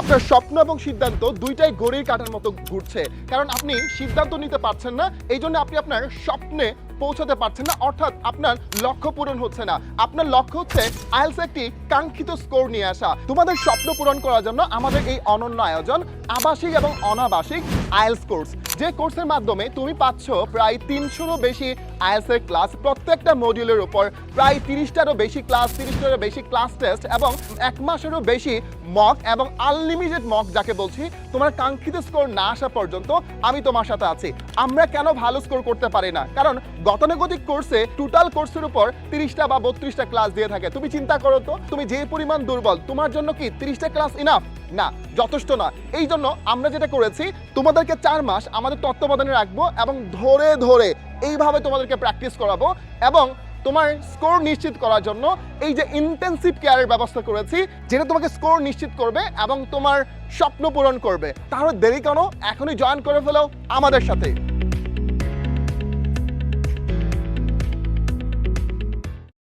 আপনার স্বপ্ন এবং সিদ্ধান্ত দুইটাই গড়ির কাটার মতো ঘুরছে। কারণ আপনি সিদ্ধান্ত নিতে পারছেন না, এই জন্য আপনি আপনার স্বপ্নে পৌঁছাতে পারছেন না, অর্থাৎ আপনার লক্ষ্য পূরণ হচ্ছে না। আপনার লক্ষ্য হচ্ছে আইএলস একটি কাঙ্ক্ষিত স্কোর নিয়ে আসা। তোমাদের স্বপ্ন পূরণ করার জন্য আমাদের এই অনন্য আয়োজন আবাসিক এবং অনাবাসিক আইএলস কোর্স। যে কোর্সের মাধ্যমে তুমি পাচ্ছ প্রায় তিনশোরও বেশি আইএলস এর ক্লাস, প্রত্যেকটা মডিউলের উপর প্রায় তিরিশটারও বেশি ক্লাস, তিরিশটারও বেশি ক্লাস টেস্ট এবং এক মাসেরও বেশি মক এবং আনলিমিটেড মক যাকে বলছি। তোমার কাঙ্ক্ষিত স্কোর না আসা পর্যন্ত আমি তোমার সাথে আছি। আমরা কেন ভালো স্কোর করতে পারি না? কারণ গতানুগতিক কোর্সে টোটাল কোর্সের উপর তিরিশটা বা বত্রিশটা ক্লাস দিয়ে থাকে। তুমি চিন্তা করো তো, তুমি যে পরিমাণ দুর্বল, তোমার জন্য কি তিরিশটা ক্লাস ইনাফ না, যথেষ্ট না এই জন্য আমরা যেটা করেছি, তোমাদেরকে চার মাস আমাদের তত্ত্বাবধানে রাখব এবং ধরে ধরে এইভাবে তোমাদেরকে প্র্যাকটিস করাবো এবং তোমার স্কোর নিশ্চিত করার জন্য এই যে ইন্টেন্সিভ কেয়ারের ব্যবস্থা করেছি, যেটা তোমাকে স্কোর নিশ্চিত করবে এবং তোমার স্বপ্ন পূরণ করবে। তাহলে দেরি কেন? এখনই জয়েন করে ফেলো আমাদের সাথে।